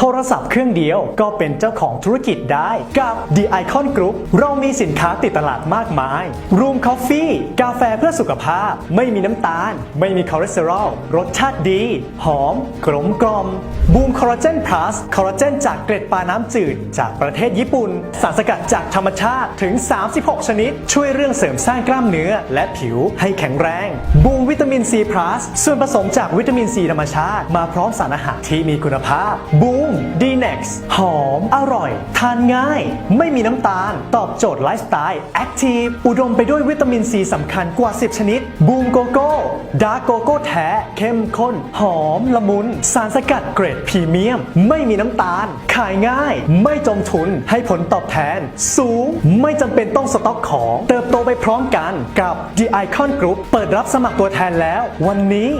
โทรศัพท์เครื่องเดียวก็เป็นเจ้าของธุรกิจได้กับ The Icon Group เรามีสินค้าติดตลาดมากมาย Room Coffee กาแฟเพื่อสุขภาพ ไม่มีน้ำตาล ไม่มีคอเลสเตอรอล รสชาติดี หอม กลมกล่อม Boom Collagen Plus คอลลาเจนจากเกล็ดปลาน้ำจืด จากประเทศญี่ปุ่น สารสกัดจากธรรมชาติถึง 36 ชนิด ช่วยเรื่องเสริมสร้างกล้ามเนื้อ และผิวให้แข็งแรงบูมวิตามินซี plus ส่วนผสมจากวิตามินซีธรรมชาติ มาพร้อมสารอาหารที่มีคุณภาพบูมดีเน็กซ์หอม อร่อย ทานง่าย ไม่มีน้ำตาล ตอบโจทย์ไลฟ์สไตล์แอคทีฟอุดมไปด้วยวิตามินซีสำคัญกว่า 10 ชนิด บูมโกโก้ดาร์โกโก้แท้ เข้มข้น หอม ละมุน สารสกัดเกรดพรีเมียม ไม่มีน้ำตาล ขายง่าย ไม่จมทุน ให้ผลตอบแทน สูง ไม่จำเป็นต้องสต็อกของ เติบโตไปพร้อมกันกับ The Icon Group เปิดรับสมัครตัวแทนแล้ว วันนี้